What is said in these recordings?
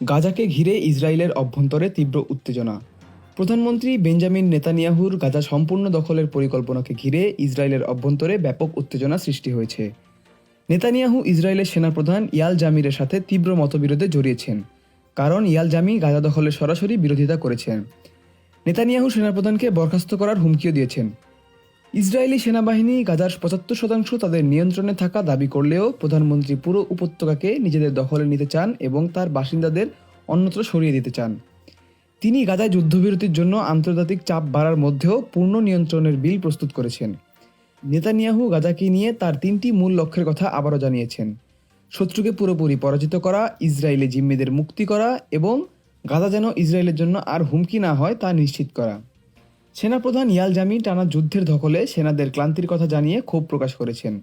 গাজাকে ঘিরে ইসরায়েলের অভ্যন্তরে তীব্র উত্তেজনা। প্রধানমন্ত্রী বেঞ্জামিন নেতানিয়াহুর গাজা সম্পূর্ণ দখলের পরিকল্পনাকে ঘিরে ইসরায়েলের অভ্যন্তরে ব্যাপক উত্তেজনা সৃষ্টি হয়েছে। নেতানিয়াহু ইসরায়েলের সেনাপ্রধান ইয়াল জামিরের সাথে তীব্র মতবিরোধে জড়িয়েছেন, কারণ ইয়াল জামি গাজা দখলের সরাসরি বিরোধিতা করেছেন। নেতানিয়াহু সেনাপ্রধানকে বরখাস্ত করার হুমকিও দিয়েছেন। ইসরায়েলি সেনাবাহিনী গাজার পঁচাত্তর শতাংশ তাদের নিয়ন্ত্রণে থাকা দাবি করলেও প্রধানমন্ত্রী পুরো উপত্যকাকে নিজেদের দখলে নিতে চান এবং তার বাসিন্দাদের অন্যত্র সরিয়ে দিতে চান। তিনি গাজায় যুদ্ধবিরতির জন্য আন্তর্জাতিক চাপ বাড়ার মধ্যেও পূর্ণ নিয়ন্ত্রণের বিল প্রস্তুত করেছেন। নেতানিয়াহু গাজাকে নিয়ে তার তিনটি মূল লক্ষ্যের কথা আবারও জানিয়েছেন। শত্রুকে পুরোপুরি পরাজিত করা, ইসরায়েলি জিম্মিদের মুক্তি করা এবং গাজা যেন ইসরায়েলের জন্য আর হুমকি না হয় তা নিশ্চিত করা। সেনাপ্রধান ইয়াল জামি টানা যুদ্ধের ধকলে সেনাদের ক্লান্তির কথা জানিয়ে ক্ষোভ প্রকাশ করেছেন।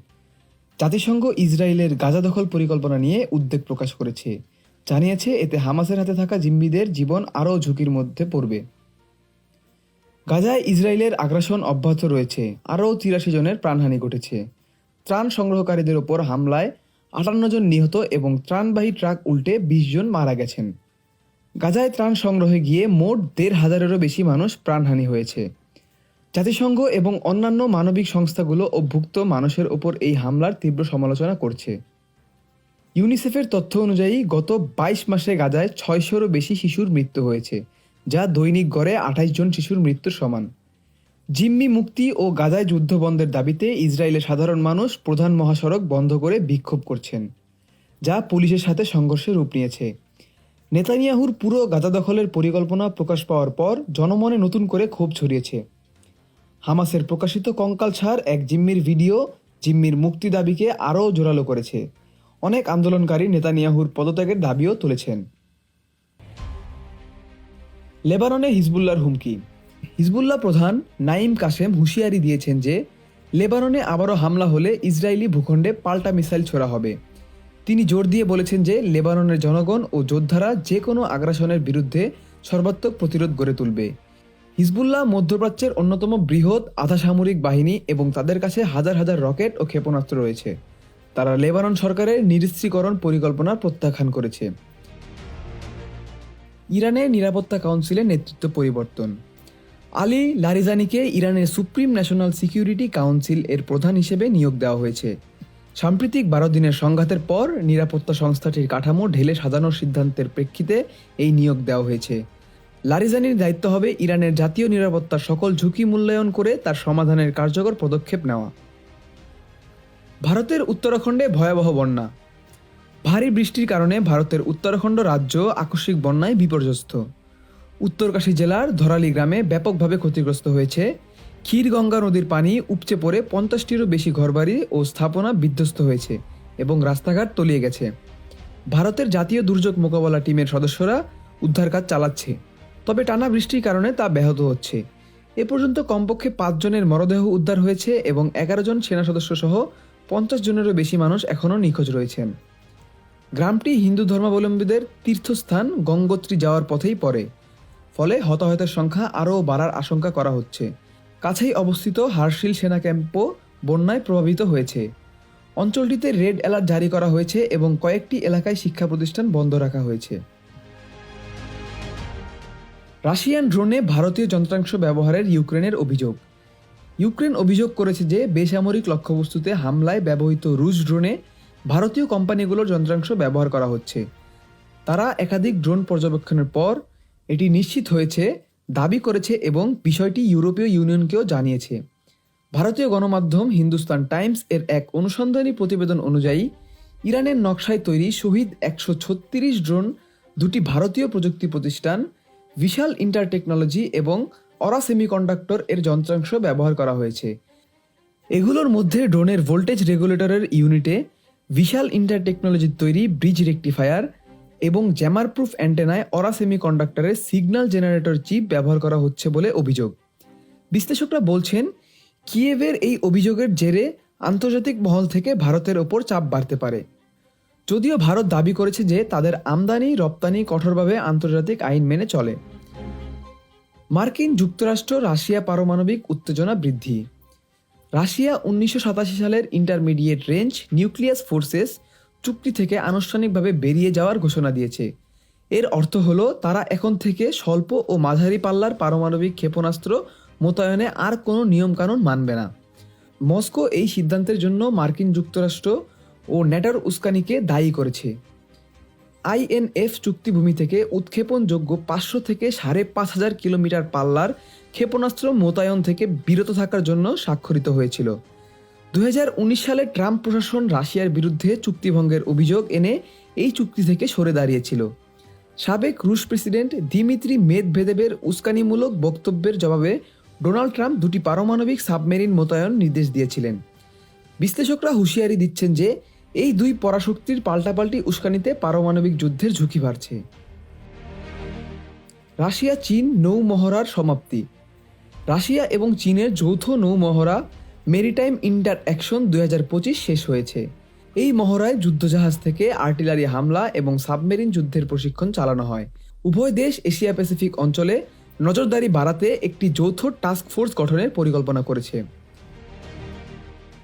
জাতিসংঘ ইসরায়েলের গাজা দখল পরিকল্পনা নিয়ে উদ্বেগ প্রকাশ করেছে। জানিয়েছে, এতে হামাসের হাতে থাকা জিম্মিদের জীবন আরও ঝুঁকির মধ্যে পড়বে। গাজায় ইসরায়েলের আগ্রাসন অব্যাহত রয়েছে। আরও তিরাশি জনের প্রাণহানি ঘটেছে। ত্রাণ সংগ্রহকারীদের ওপর হামলায় আটান্ন জন নিহত এবং ত্রাণবাহী ট্রাক উল্টে বিশ জন মারা গেছেন। গাজায় ত্রাণ সংগ্রহে গিয়ে মোট দেড় হাজারেরও বেশি মানুষ প্রাণহানি হয়েছে। জাতিসংঘ এবং অন্যান্য মানবিক সংস্থাগুলো অভ্যুক্ত মানুষের ওপর এই হামলার তীব্র সমালোচনা করছে। ইউনিসেফের তথ্য অনুযায়ী, গত বাইশ মাসে গাজায় ছয়শোরও বেশি শিশুর মৃত্যু হয়েছে, যা দৈনিক গড়ে আঠাইশ জন শিশুর মৃত্যুর সমান। জিম্মি মুক্তি ও গাজায় যুদ্ধ বন্ধের দাবিতে ইসরায়েলের সাধারণ মানুষ প্রধান মহাসড়ক বন্ধ করে বিক্ষোভ করছেন, যা পুলিশের সাথে সংঘর্ষে রূপ নিয়েছে। নেতানিয়াহুর পুরো গাজা দখলের পরিকল্পনা প্রকাশ পাওয়ার পর জনমনে নতুন করে ক্ষোভ ছড়িয়েছে। হামাসের প্রকাশিত কঙ্কাল ছাড় এক জিম্মির ভিডিও জিম্মির মুক্তি দাবিকে আরও জোরালো করেছে। অনেক আন্দোলনকারী নেতানিয়াহুর পদত্যাগের দাবিও তুলেছেন। লেবাননে হিজবুল্লার হুমকি। হিজবুল্লাহ প্রধান নাইম কাসেম হুঁশিয়ারি দিয়েছেন যে, লেবাননে আবারও হামলা হলে ইসরায়েলি ভূখণ্ডে পাল্টা মিসাইল ছোড়া হবে। তিনি জোর দিয়ে বলেছেন যে লেবাননের জনগণ ও যোদ্ধারা যে কোনো আগ্রাসনের বিরুদ্ধে সর্বাত্মক প্রতিরোধ গড়ে তুলবে। হিজবুল্লাহ মধ্যপ্রাচ্যের অন্যতম বৃহৎ আধা সামরিক বাহিনী এবং তাদের কাছে হাজার হাজার রকেট ও ক্ষেপণাস্ত্র রয়েছে। তারা লেবানন সরকারের নিরস্ত্রীকরণ পরিকল্পনা প্রত্যাখ্যান করেছে। ইরানের নিরাপত্তা কাউন্সিলের নেতৃত্ব পরিবর্তন। আলী লারিজানিকে ইরানের সুপ্রিম ন্যাশনাল সিকিউরিটি কাউন্সিল এর প্রধান হিসেবে নিয়োগ দেওয়া হয়েছে। সাম্প্রতিক বারো দিনের সংঘাতের পর নিরাপত্তা সংস্থাটির কাঠামো ঢেলে সাজানোর সিদ্ধান্তের প্রেক্ষিতে এই নিয়োগ দেওয়া হয়েছে। লারিজানির দায়িত্ব হবে ইরানের জাতীয় নিরাপত্তার সকল ঝুঁকি মূল্যায়ন করে তার সমাধানের কার্যকর পদক্ষেপ নেওয়া। ভারতের উত্তরাখণ্ডে ভয়াবহ বন্যা। ভারী বৃষ্টির কারণে ভারতের উত্তরাখণ্ড রাজ্য আকস্মিক বন্যায় বিপর্যস্ত। উত্তরকাশী জেলার ধরালি গ্রামে ব্যাপকভাবে ক্ষতিগ্রস্ত হয়েছে ক্ষীরগঙ্গা নদীর পানি উপচে পড়ে পঞ্চাশটিরও বেশি ঘরবাড়ি ও স্থাপনা বিধ্বস্ত হয়েছে এবং রাস্তাঘাট তলিয়ে গেছে। ভারতের জাতীয় দুর্যোগ মোকাবেলা টিমের সদস্যরা উদ্ধার কাজ চালাচ্ছে, তবে টানা বৃষ্টির কারণে তা ব্যাহত হচ্ছে। এ পর্যন্ত কমপক্ষে পাঁচজনের মরদেহ উদ্ধার হয়েছে এবং এগারো জন সেনা সদস্য সহ পঞ্চাশ জনেরও বেশি মানুষ এখনও নিখোঁজ রয়েছেন। গ্রামটি হিন্দু ধর্মাবলম্বীদের তীর্থস্থান গঙ্গোত্রী যাওয়ার পথেই পড়ে, ফলে হতাহতের সংখ্যা আরও বাড়ার আশঙ্কা করা হচ্ছে। কাছেই অবস্থিত হার্শিল সেনা ক্যাম্পও বন্যায় প্রভাবিত হয়েছে। অঞ্চলটিতে রেড অ্যালার্ট জারি করা হয়েছে এবং কয়েকটি এলাকায় শিক্ষা প্রতিষ্ঠান বন্ধ রাখা হয়েছে। রাশিয়ান ড্রোনে ভারতীয় যন্ত্রাংশ ব্যবহারের ইউক্রেনের অভিযোগ। ইউক্রেন অভিযোগ করেছে যে বেসামরিক লক্ষ্যবস্তুতে হামলায় ব্যবহৃত রুশ ড্রোনে ভারতীয় কোম্পানিগুলোর যন্ত্রাংশ ব্যবহার করা হচ্ছে। তারা একাধিক ড্রোন পর্যবেক্ষণের পর এটি নিশ্চিত হয়েছে দাবি করেছে এবং বিষয়টি ইউরোপীয় ইউনিয়নকেও জানিয়েছে। ভারতীয় গণমাধ্যম হিন্দুস্তান টাইমস এর এক অনুসন্ধানী প্রতিবেদন অনুযায়ী, ইরানের নকশায় তৈরি শহীদ একশো ছত্রিশ ড্রোন, দুটি ভারতীয় প্রযুক্তি প্রতিষ্ঠান বিশাল ইন্টার টেকনোলজি এবং অরা সেমিকন্ডাক্টর এর যন্ত্রাংশ ব্যবহার করা হয়েছে। এগুলোর মধ্যে ড্রোনের ভোল্টেজ রেগুলেটরের ইউনিটে বিশাল ইন্টার টেকনোলজির তৈরি ব্রিজ রেকটিফায়ার এবং জ্যামার প্রুফ অ্যান্টেনায় অরা সেমিকন্ডাক্টরের সিগন্যাল জেনারেটর চিপ ব্যবহার করা হচ্ছে বলে অভিযোগ। বিশ্লেষকরা বলছেন, কিয়েভের এই অভিযোগের জেরে আন্তর্জাতিক মহল থেকে ভারতের ওপর চাপ বাড়তে পারে। যদিও ভারত দাবি করেছে যে তাদের আমদানি, রপ্তানি কঠোরভাবে আন্তর্জাতিক আইন মেনে চলে। মার্কিন যুক্তরাষ্ট্র রাশিয়া পারমাণবিক উত্তেজনা বৃদ্ধি। রাশিয়া উনিশশো সাতাশি সালের ইন্টারমিডিয়েট রেঞ্জ নিউক্লিয়াস ফোর্সেস চুক্তি থেকে আনুষ্ঠানিকভাবে বেরিয়ে যাওয়ার ঘোষণা দিয়েছে। এর অর্থ হল, তারা এখন থেকে স্বল্প ও মাঝারি পাল্লার পারমাণবিক ক্ষেপণাস্ত্র মোতায়েনে আর কোনো নিয়মকানুন মানবে না। মস্কো এই সিদ্ধান্তের জন্য মার্কিন যুক্তরাষ্ট্র ও ন্যাটোর উস্কানিকে দায়ী করেছে। আইএনএফ চুক্তিভূমি থেকে উৎক্ষেপণযোগ্য পাঁচশো থেকে সাড়ে পাঁচ হাজার কিলোমিটার পাল্লার ক্ষেপণাস্ত্র মোতায়েন থেকে বিরত থাকার জন্য স্বাক্ষরিত হয়েছিল। দুই হাজার উনিশ সালে ট্রাম্প প্রশাসন রাশিয়ার বিরুদ্ধে চুক্তিভঙ্গের অভিযোগ এনে এই চুক্তি থেকে সরে দাঁড়িয়েছিল। সাবেক রুশ প্রেসিডেন্ট দিমিত্রি মেদভেদেবের উস্কানিমূলক বক্তব্যের জবাবে ডোনাল্ড ট্রাম্প দুটি পারমাণবিক সাবমেরিন মোতায়েন নির্দেশ দিয়েছিলেন। বিশ্লেষকরা হুঁশিয়ারি দিচ্ছেন যে এই দুই পরাশক্তির পাল্টাপাল্টি উস্কানিতে পারমাণবিক যুদ্ধের ঝুঁকি বাড়ছে। রাশিয়া চীন নৌ মহড়ার সমাপ্তি। রাশিয়া এবং চীনের যৌথ নৌ মহড়া মেরিটাইম ইন্টার অ্যাকশন দুই হাজার পঁচিশ শেষ হয়েছে। এই মহড়ায় যুদ্ধজাহাজ থেকে আর্টিলারি হামলা এবং সাবমেরিন যুদ্ধের প্রশিক্ষণ চালানো হয়। উভয় দেশ এশিয়া প্যাসিফিক অঞ্চলে নজরদারি বাড়াতে একটি যৌথ টাস্ক ফোর্স গঠনের পরিকল্পনা করেছে।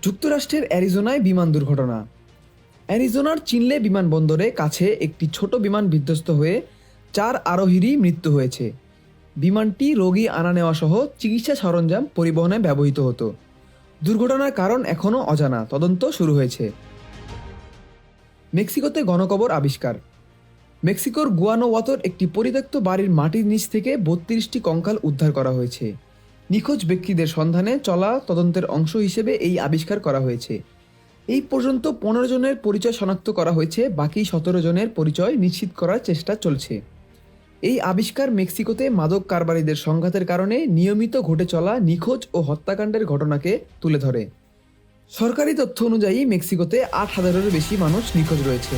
যুক্তরাষ্ট্রের অ্যারিজোনায় বিমান দুর্ঘটনা। অ্যারিজোনার চিনলে বিমানবন্দরে কাছে একটি ছোট বিমান বিধ্বস্ত হয়ে চার আরোহীরই মৃত্যু হয়েছে। বিমানটি রোগী আনা নেওয়া সহ চিকিৎসা সরঞ্জাম পরিবহনে ব্যবহৃত হতো। দুর্ঘটনার কারণ এখনও অজানা। তদন্ত শুরু হয়েছে। মেক্সিকোতে গণকবর আবিষ্কার। মেক্সিকোর গুয়ানোওয়াতোর একটি পরিত্যক্ত বাড়ির মাটির নিচ থেকে বত্রিশটি কঙ্কাল উদ্ধার করা হয়েছে। নিখোঁজ ব্যক্তিদের সন্ধানে চলা তদন্তের অংশ হিসেবে এই আবিষ্কার করা হয়েছে। এই পর্যন্ত পনেরো জনের পরিচয় শনাক্ত করা হয়েছে, বাকি সতেরো জনের পরিচয় নিশ্চিত করার চেষ্টা চলছে। এই আবিষ্কার মেক্সিকোতে মাদক কারবারিদের সংঘাতের কারণে নিয়মিত ঘটে চলা নিখোঁজ ও হত্যাকাণ্ডের ঘটনাকে তুলে ধরে। সরকারি তথ্য অনুযায়ী মেক্সিকোতে আট হাজারেরও বেশি মানুষ নিখোঁজ রয়েছে।